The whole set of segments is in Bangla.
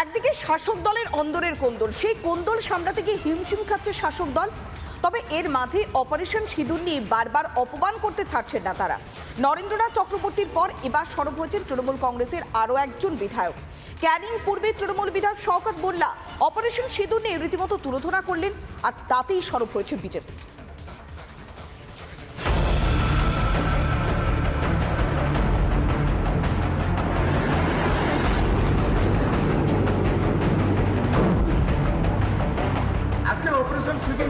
একদিকে শাসক দলের অন্দরের কোন্দল, সেই কোন্দল সামলাতে গিয়ে হিমশিম খাচ্ছে শাসক দল। তবে এর মাঝে অপারেশন সিঁদুর নিয়ে বারবার অপমান করতে ছাড়ছেন না তারা। নরেন্দ্রনাথ চক্রবর্তীর পর এবার সরব হয়েছেন তৃণমূল কংগ্রেসের আরও একজন বিধায়ক। ক্যানিং পূর্বে তৃণমূল বিধায়ক শওকত মোল্লা অপারেশন সিঁদুর নিয়ে রীতিমতো তুলোধনা করলেন, আর তাতেই সরব হয়েছে বিজেপি।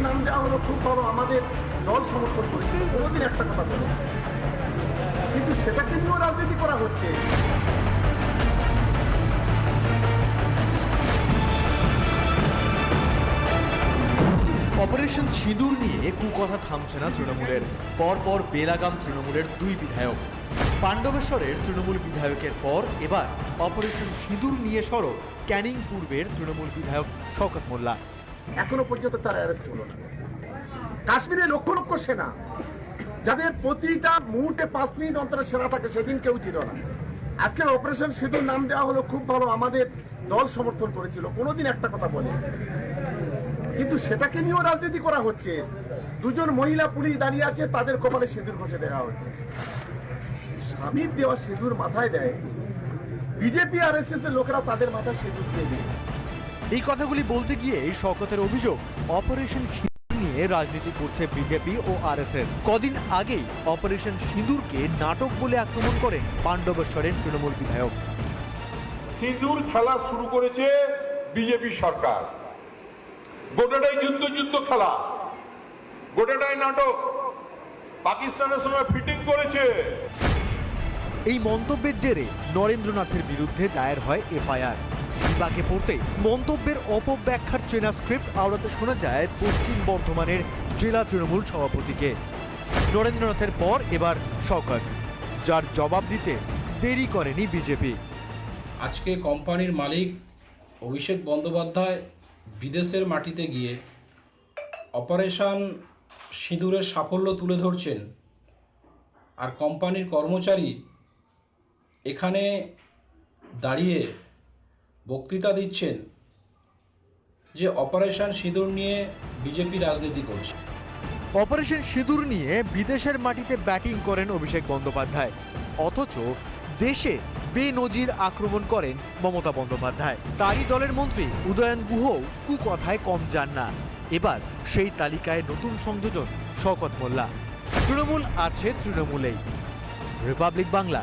নাম দেওয়া হলো খুব ভালো আমাদের দল সমর্থন করেছিল কোনোদিন একটা কথা বলে কিন্তু সেটাকে নিয়েও রাজনীতি করা হচ্ছে। অপারেশন সিঁদুর নিয়ে কুকথা থামছে না তৃণমূলের। পরপর বেলাগাম তৃণমূলের দুই বিধায়ক। পাণ্ডবেশ্বরের তৃণমূল বিধায়কের পর এবার অপারেশন সিঁদুর নিয়ে সরব ক্যানিং পূর্বের তৃণমূল বিধায়ক শওকত মোল্লা। এখনও পর্যন্ত তার অ্যারেস্ট হলো না। কাশ্মীরে লক্ষ লক্ষ সেনা, যাদের প্রতিটা মুহূর্তে পাঁচ মিনিট অন্তরে সেনা থাকে, সেদিন কেউ ছিল না। আজকের অপারেশন সিঁদুর নাম দেওয়া হলো, খুব ভালো আমাদের দল সমর্থন করেছিল। কোনোদিন একটা কথা বলে কিন্তু সেটাকে নিয়েও রাজনীতি করা হচ্ছে। দুজন মহিলা পুলিশ দাঁড়িয়ে আছে, তাদের কপালে সিঁদুর ঘষে দেওয়া হচ্ছে। স্বামীর দেওয়া সিঁদুর মাথায় দেয়, বিজেপি, আর এস এস এর লোকেরা তাদের মাথায় সিঁদুর দিয়ে দিয়েছে। এই কথাগুলি বলতে গিয়ে এই শওকতের অভিযোগ অপারেশন নিয়ে রাজনীতি করছে বিজেপি ও আরএসএস। কদিন আগেই অপারেশন সিঁদুরকে নাটক বলে আক্রমণ করেন পাণ্ডবেশ্বরের তৃণমূল বিধায়ক। সিঁদুর খেলা শুরু করেছে বিজেপি সরকার। গোটাটাই যুদ্ধ যুদ্ধ খেলা। গোটাটাই নাটক। পাকিস্তানের সঙ্গে ফিটিং করেছে। এই মন্তব্যের জেরে নরেন্দ্রনাথের বিরুদ্ধে দায়ের হয় এফআইআর। বিপাকে পড়তে মন্তব্যের অপব্যাখ্যার চেনা স্ক্রিপ্ট আওড়াতে শোনা যায় পশ্চিম বর্ধমানের জেলা তৃণমূল সভাপতিকে। নরেন্দ্রনাথের পর এবার শওকত যার জবাব দিতে দেরি করেনি বিজেপি। আজকে কোম্পানির মালিক অভিষেক বন্দ্যোপাধ্যায় বিদেশের মাটিতে গিয়ে অপারেশন সিঁদুরের সাফল্য তুলে ধরছেন। আর কোম্পানির কর্মচারী এখানে দাঁড়িয়ে বক্তৃতা দিচ্ছেন যে অপারেশন সিঁদুর নিয়ে বিজেপি রাজনীতি করছে। অপারেশন সিঁদুর নিয়ে বিদেশের মাটিতে ব্যাটিং করেন অভিষেক বন্দ্যোপাধ্যায়, অথচ দেশে বেনজির আক্রমণ করেন মমতা বন্দ্যোপাধ্যায়। তারই দলের মন্ত্রী উদয়ন গুহও কুকথায় কম যান না। এবার সেই তালিকায় নতুন সংযোজন শওকত মোল্লা। তৃণমূল আছে তৃণমূলেই। রিপাবলিক বাংলা